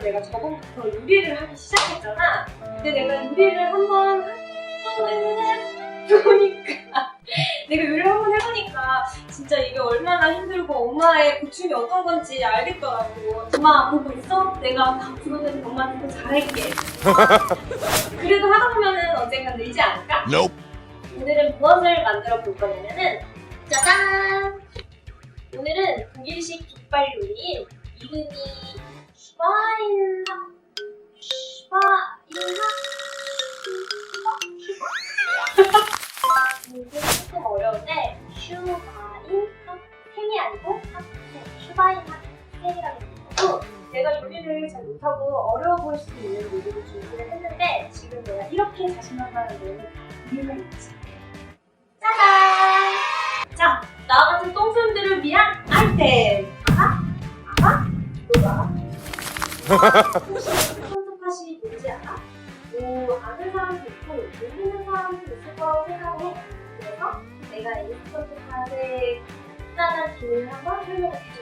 내가 저번부터 요리를 하기 시작했잖아. 근데 내가 요리를 한번 해보니까 내가 요리를 한번 해보니까 진짜 이게 얼마나 힘들고 엄마의 고충이 어떤 건지 알겠더라고. 엄마 보고 있어? 내가 앞으로는 엄마한테 더 잘할게. 그래도 하다 보면은 언젠간 늘지 않을까? Nope. 오늘은 무엇을 만들어 볼 거냐면은 짜잔! 오늘은 독일식 족발 요리인 이름이 슈 바인하 슈바인하 이게 조금 어려운데 슈바인하 햄이 아니고 핫 슈바인하 햄이라고 부르고 내가 요리를 잘 못하고 어려워 보일 수 있는 요리를 준비를 했는데 지금 내가 이렇게 자신만만한 데는 이유가 있지 컨셉팟이 뭔지 알아? 뭐, 아는 사람도 있고, 모르는 사람도 있을 거라고 생각해. 그래서 내가 이 컨셉팟의 간단한 기능을 한번 설명을 해줄게.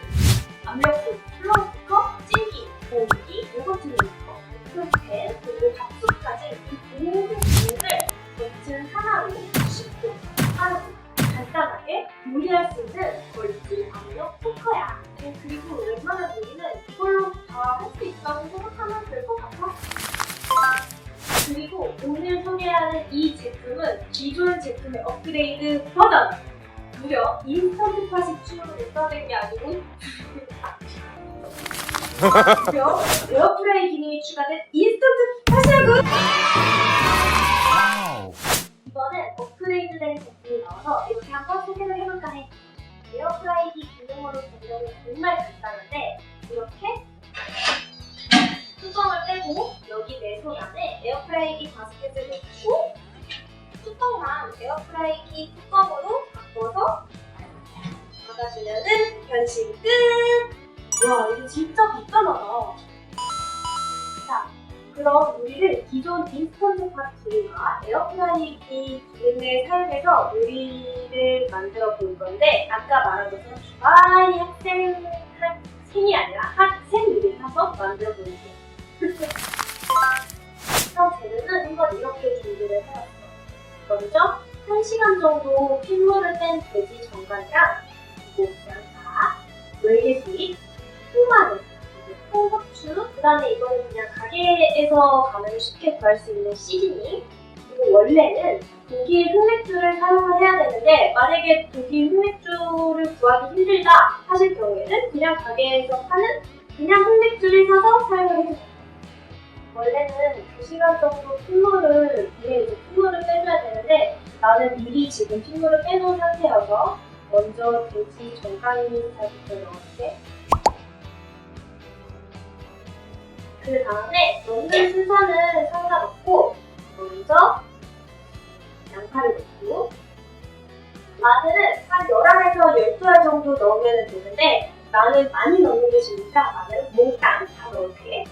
압력솥, 플러스 쿠커, 찌기, 고기, 요거트 메이커, 프로펜, 그리고 밥솥까지 업그레이드 버전! 무려 인스턴트 팟이 추가된 게 아니고 무려 에어프라이 기능이 추가된 인스턴트! Wow. 이번엔 업그레이드된 제품이 나와서 이렇게 한번 소개를 해볼까 해. 에어프라이기 기능으로 변경이 정말 간단한데 이렇게 뚜껑을 떼고 여기 내 손 안에 에어프라이기 바스켓을 넣고 에어프라이기 뚜껑으로 바꿔서 닫아주면은 변신 끝! 와 이거 진짜 간단하다. 자 그럼 우리를 기존 인스턴트 팟 기능과 에어프라이기 기능을 사용해서 요리를 만들어 볼 건데 아까 말한 것처럼 주바이 학생 학생이 아니라 학생 요리를 한번 만들어 볼게요. 그럼 1시간 정도 핏물을 뺀 돼지 정갈이랑 그리고 양파, 월계수잎, 통마늘, 홍고추, 그 다음에 이거는 그냥 가게에서 가면 쉽게 구할 수 있는 시즈닝 그리고 원래는 독일 흑맥주를 사용을 해야 되는데 만약에 독일 흑맥주를 구하기 힘들다 하실 경우에는 그냥 가게에서 파는 그냥 흑맥주를 사서 사용을 해주세요. 원래는 2시간 정도 핏물을 위에 이제 핏물을 빼줘야 되는데 나는 미리 지금 핏물을 빼놓은 상태여서 먼저 돼지 정강이살부터 넣을게. 그 다음에 넣는 순서는 상관없고 먼저 양파를 넣고 마늘은 한 11에서 12알 정도 넣으면 되는데 나는 많이 넣는 게 좋으니까 마늘은 몽땅 다 넣을게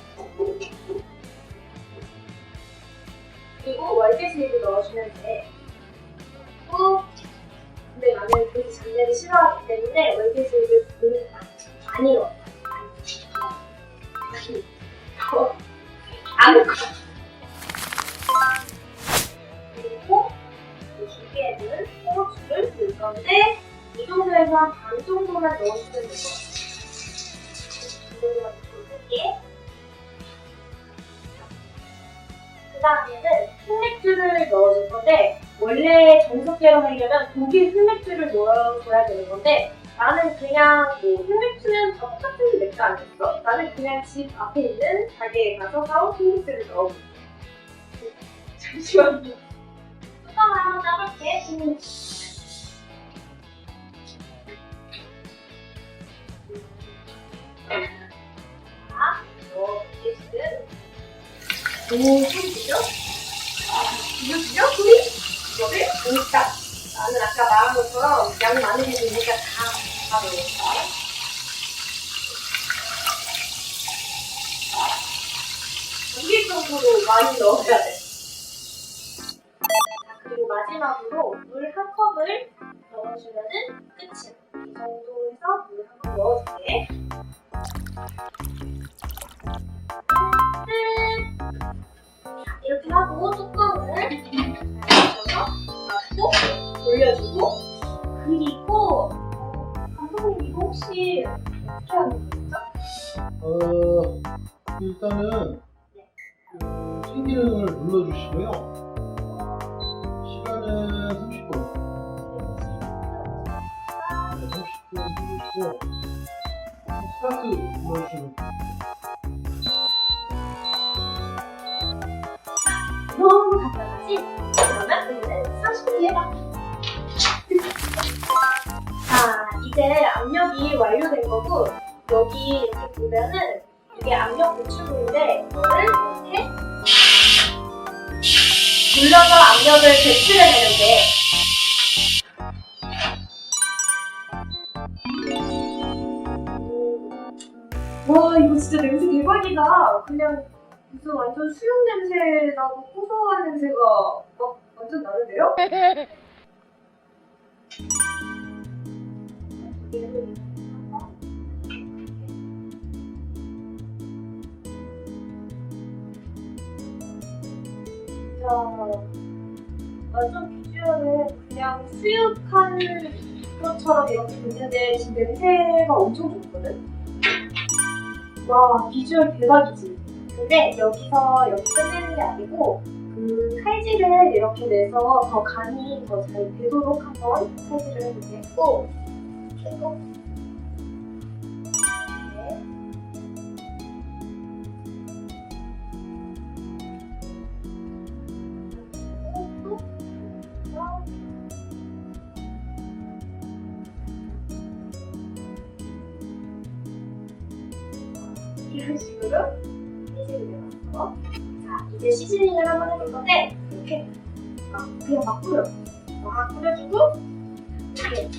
그리고 월계수잎을 넣어주면 돼. 그리고 근데 나는 돼지 잡내를 싫어하기 때문에 월계수잎을 많이 넣어 많이 더 아무거 그리고 이 기계에는 홍고추를 넣을 건데 이 정도에서 한반 정도만 넣어주면 될 것 같아요. 이 정도만 넣을게. 그 다음에는 흑맥주를 넣어줄 건데 원래 정석대로 하려면 독일 흑맥주를 넣어줘야 되는 건데 나는 그냥 뭐 흑맥주는 다 똑같은 맥주 안 했어. 나는 그냥 집 앞에 있는 가게에 가서 사온 흑맥주를 넣어. 잠시만요. 뚜껑을 한번 따볼게. 오, 소리 들려? 들려 들려 소리? 이거를 일단 나는 아까 말한 것처럼 양 많이 해주니까 다, 다. 두개 정도로 많이 넣어야 돼. 자, 그리고 마지막으로 물 한 컵을 넣어주면은 끝이야. 이 정도 해서 물 한 컵 넣어줄게. 하고 뚜껑을 닫아줘서 닫고 돌려주고 그리고 어, 감독님 이거 혹시 어떻게 하는 거죠? 어, 일단은 그 참기름을 눌러주시고요. 시간은 30분. 네, 30분 누르시고 스타트 눌러주시면 간 그러면 우리는 30분 뒤에 봐. 자, 이제 압력이 완료된 거고 여기 이렇게 보면은 이게 압력 보충물인데 이거를 이렇게 눌러서 압력을 배출해내는 게와 이거 진짜 냄새 대박이다. 그냥 무슨 완전 수육 냄새 나고 고소한 냄새가 막 완전 나는데요? 자, 완전 비주얼은 그냥 수육한 것처럼 이렇게 됐는데 지금 냄새가 엄청 좋거든? 와 비주얼 대박이지. 근데 여기서 여기 끝내는 게 아니고 그 칼질을 이렇게 내서 더 간이 더 잘 되도록 한번 칼질을 그리고 네. 그리고 또 이런 식으로 이제 시즈닝을 한번 해볼 건데, 이렇게 막 그냥 막 뿌려. 막 뿌려주고, 이렇게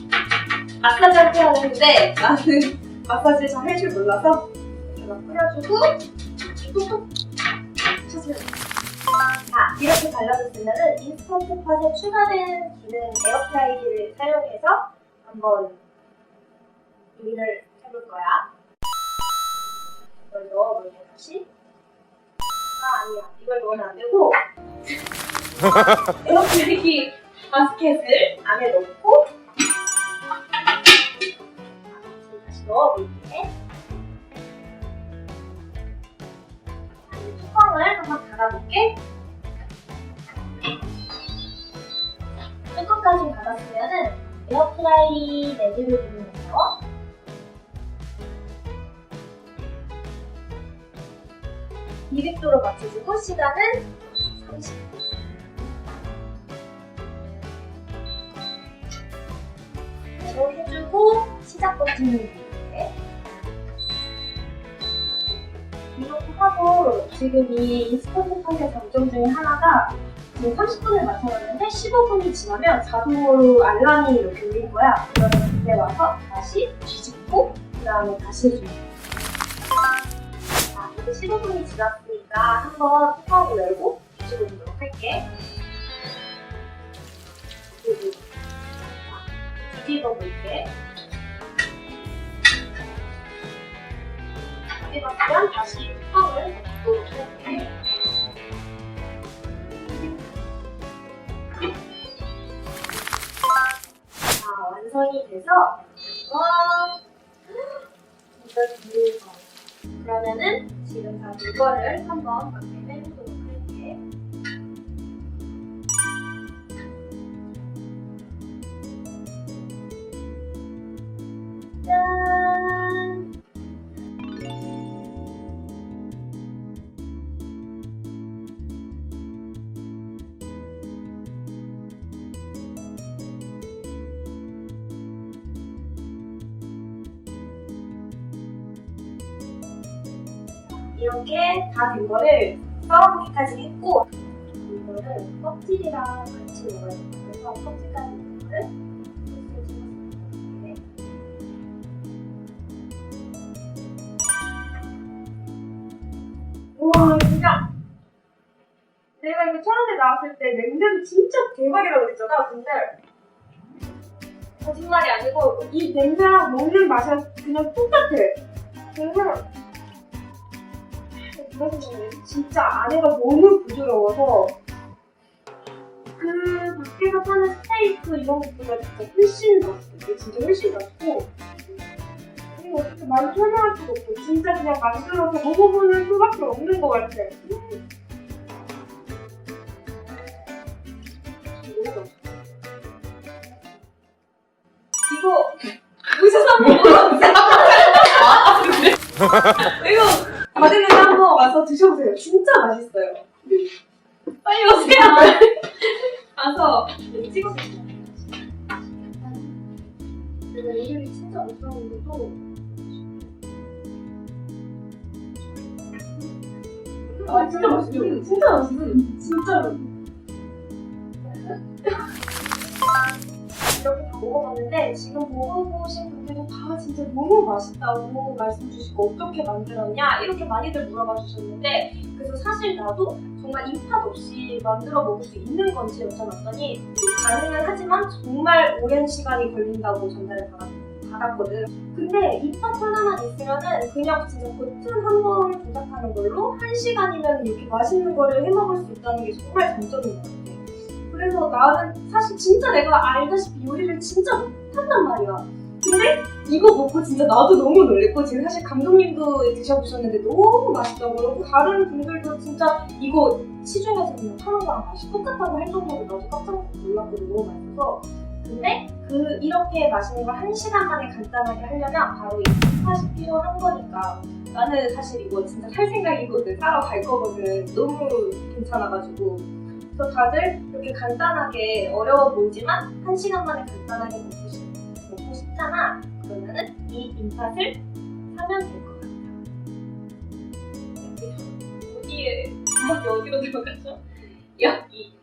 마사지 할게 하는데, 나는 마사지 잘 할 줄 몰라서, 이렇게 막 뿌려주고, 톡톡 쳐주면 돼. 자, 이렇게 발라줬으면은 인스턴트 팟에 추가된 기능 에어프라이기를 사용해서 한번 요리를 해볼 거야. 이걸 넣어볼게 다시. 이걸 넣으면 안 되고 에어프라이기 바스켓을 안에 넣고 다시 넣어볼게. 이 뚜껑을 한번 닫아볼게. 뚜껑까지 닫았으면은 에어프라이 매듭을 200도로 맞춰주고 시간은 30분. 대로 해주고 시작 버튼을 누르게. 이렇게 하고 지금 이 인스턴트 팟의 장점 중에 하나가 지금 30분을 맞춰놨는데 15분이 지나면 자동으로 알람이 이렇게 울린 거야. 그러면 그때 와서 다시 뒤집고 그 다음에 다시 해주는 거야. 자, 이제 15분이 지났 으니까 한번 뚜껑을 열고 뒤집어보도록 할게. 그리고 자, 뒤집어 볼게. 뒤집었으면 다시 뚜껑을 닫도록 할게. 자, 완성이 돼서 와 진짜 좋은 거. 그러면은 지금 다 이거를 한번 이렇게 다 된 거를 썰어보기까지 했고 이거를 껍질이랑 같이 먹어야 돼요. 그래서 껍질까지 있는 거를 우와 진짜. 내가 이거 처음에 나왔을 때 냄새도 진짜 대박이라고 그랬잖아 근데. 거짓말이 아니고 이 냄새랑 먹는 맛이 그냥 똑같아. 그래서 그래서 진짜 안에가 너무 부드러워서 그 밖에서 파는 스테이크 이런 것보다 진짜 훨씬 낫어요. 진짜 훨씬 낫고 이거 어떻게 말로 설명할 수가 없고 진짜 그냥 만들어서 먹어보는 수밖에 없는 것 같아요. 음. 너무 맛있어. 이거 의사사 한번 먹어보세요. 이거 바들레 한번 와서 드셔보세요. 진짜 맛있어요. 빨리 오세요. 가서 찍어주세요. 제가 요리를 진짜 못하는데도 아 진짜 맛있죠? 진짜 맛있어. 진짜로. 이렇게 다 먹어봤는데 지금 먹어보신 다 진짜 너무 맛있다고 말씀 주시고 어떻게 만들었냐 이렇게 많이들 물어봐 주셨는데 그래서 사실 나도 정말 인팟 없이 만들어 먹을 수 있는 건지 여쭤봤더니 가능은 하지만 정말 오랜 시간이 걸린다고 전달을 받았, 받았거든. 근데 인팟 하나만 있으면은 그냥 진짜 버튼 한번 조작하는 걸로 한 시간이면 이렇게 맛있는 거를 해 먹을 수 있다는 게 정말 장점인 것 같아. 그래서 나는 사실 진짜 내가 알다시피 요리를 진짜 못한단 말이야. 이거 먹고 진짜 나도 너무 놀랬고 지금 사실 감독님도 드셔보셨는데 너무 맛있다고 그러고 다른 분들도 진짜 이거 시중에서 그냥 파는 거랑 맛이 똑같다고 할 정도로 나도 깜짝 놀랐거든 너무 맛있어서. 근데 그 이렇게 맛있는 걸 한 시간 만에 간단하게 하려면 바로 이 핫팟이 필요한 거니까. 나는 사실 이거 진짜 살 생각이거든 따라 갈 거거든. 너무 괜찮아가지고. 그래서 다들 이렇게 간단하게 어려워 보이지만 한 시간 만에 간단하게 먹고 싶잖아 그러면은 이 인팟을 사면 될 것 같아요. 네, 여기에 음악이 어디로 들어가죠? 여기.